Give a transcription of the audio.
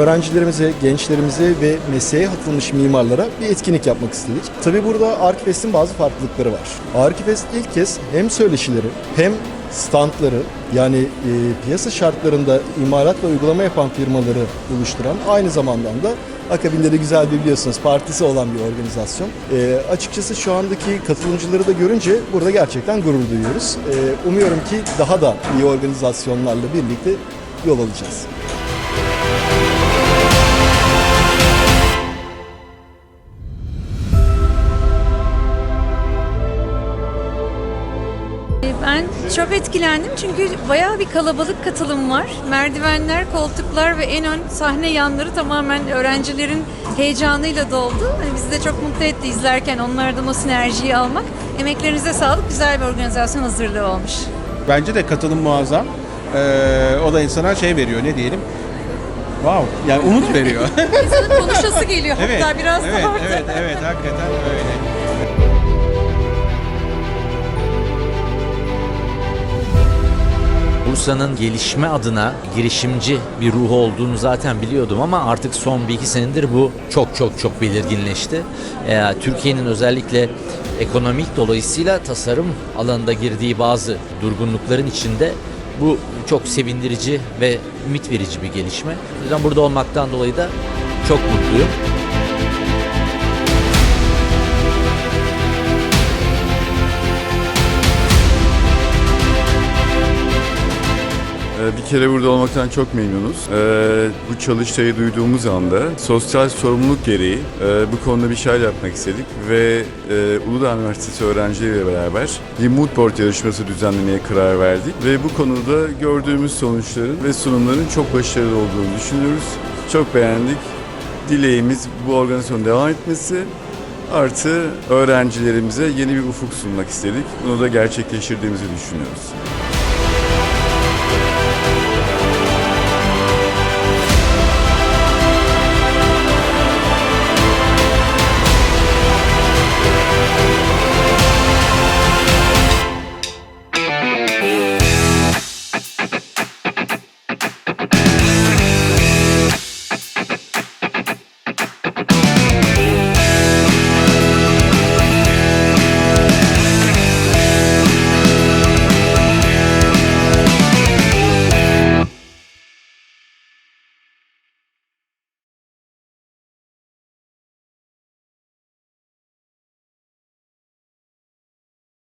öğrencilerimize, gençlerimize ve mesleğe atılmış mimarlara bir etkinlik yapmak istedik. Tabii burada Arkifest'in bazı farklılıkları var. Arkifest ilk kez hem söyleşileri hem standları yani e, piyasa şartlarında imalat ve uygulama yapan firmaları buluşturan aynı zamanda da akabinde de güzel bir biliyorsunuz partisi olan bir organizasyon. E, açıkçası şu andaki katılımcıları da görünce burada gerçekten gurur duyuyoruz. E, umuyorum ki daha da iyi organizasyonlarla birlikte yol alacağız. Ben çok etkilendim çünkü bayağı bir kalabalık katılım var. Merdivenler, koltuklar ve en ön sahne yanları tamamen öğrencilerin heyecanıyla doldu. Hani bizi de çok mutlu etti izlerken onlardan o sinerjiyi almak. Emeklerinize sağlık, güzel bir organizasyon hazırlığı olmuş. Bence de katılım muazzam. Ee, o da insana şey veriyor ne diyelim. Wow. Yani umut veriyor. İnsanın konuşası geliyor evet. hatta biraz evet, da orada. evet, evet, hakikaten öyle. Bursa'nın gelişme adına girişimci bir ruhu olduğunu zaten biliyordum ama artık son bir iki senedir bu çok çok çok belirginleşti. Ee, Türkiye'nin özellikle ekonomik dolayısıyla tasarım alanında girdiği bazı durgunlukların içinde bu çok sevindirici ve ümit verici bir gelişme. O yüzden burada olmaktan dolayı da çok mutluyum. Bir kere burada olmaktan çok memnunuz. Ee, Bu çalıştayı duyduğumuz anda sosyal sorumluluk gereği e, bu konuda bir şeyler yapmak istedik ve e, Uludağ Üniversitesi öğrencileriyle beraber bir mood board yarışması düzenlemeye karar verdik ve bu konuda gördüğümüz sonuçların ve sunumların çok başarılı olduğunu düşünüyoruz. Çok beğendik. Dileğimiz bu organizasyonun devam etmesi artı öğrencilerimize yeni bir ufuk sunmak istedik. Bunu da gerçekleştirdiğimizi düşünüyoruz.